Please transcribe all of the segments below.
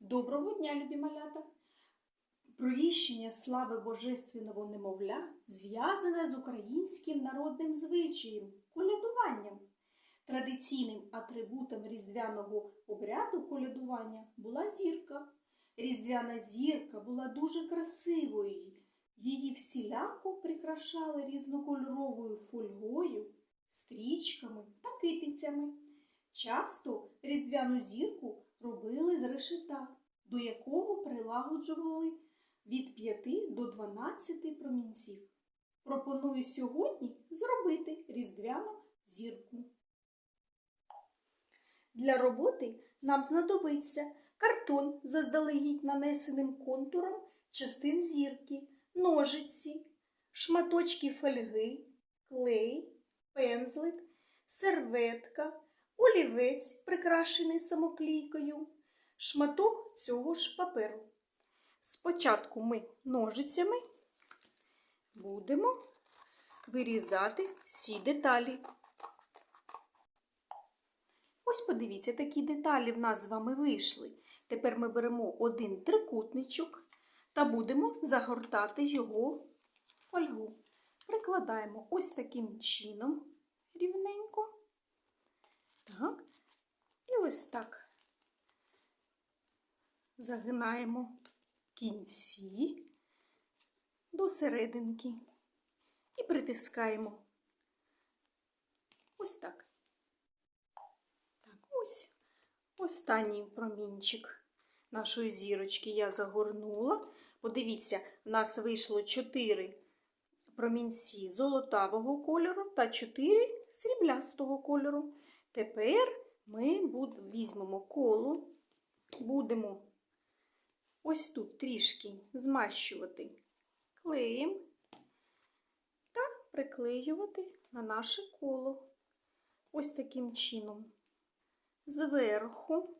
Доброго дня, любі малята! Провіщення слави Божественного немовля зв'язане з українським народним звичаєм колядуванням. Традиційним атрибутом різдвяного обряду колядування була зірка. Різдвяна зірка була дуже красивою. Її всіляко прикрашали різнокольоровою фольгою, стрічками та китицями. Часто різдвяну зірку робили з решета, до якого прилагоджували від 5 до 12 промінців. Пропоную сьогодні зробити різдвяну зірку. Для роботи нам знадобиться картон заздалегідь нанесеним контуром частин зірки, ножиці, шматочки фольги, клей, пензлик, серветка, олівець, прикрашений самоклійкою, шматок цього ж паперу. Спочатку ми ножицями будемо вирізати всі деталі. Ось подивіться, такі деталі в нас з вами вийшли. Тепер ми беремо один трикутничок та будемо загортати його в фольгу. Прикладаємо ось таким чином рівненько. Так. І ось так загинаємо кінці до серединки і притискаємо ось так. Так, ось останній промінчик нашої зірочки я загорнула. Подивіться, в нас вийшло 4 промінці золотавого кольору та 4 сріблястого кольору. Тепер ми візьмемо коло, будемо ось тут трішки змащувати клеєм та приклеювати на наше коло. Ось таким чином. Зверху,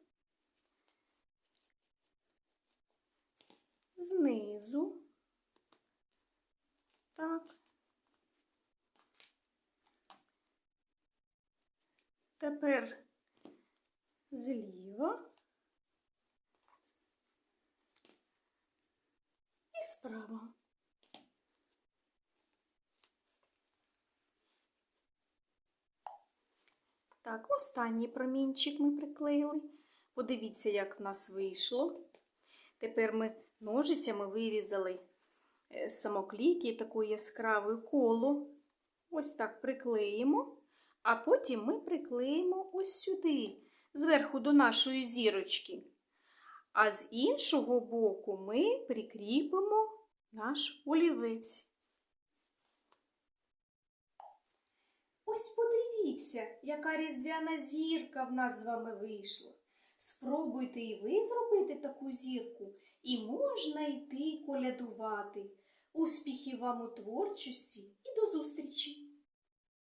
знизу, так. Тепер зліва і справа. Так, останній промінчик ми приклеїли. Подивіться, як в нас вийшло. Тепер ми ножицями вирізали е, самоклійки такою яскравою коло. Ось так приклеїмо, а потім ми приклеїмо ось сюди, зверху до нашої зірочки. А з іншого боку ми прикріпимо наш олівець. Ось подивіться, яка різдвяна зірка в нас з вами вийшла. Спробуйте і ви зробити таку зірку, і можна йти колядувати. Успіхів вам у творчості і до зустрічі!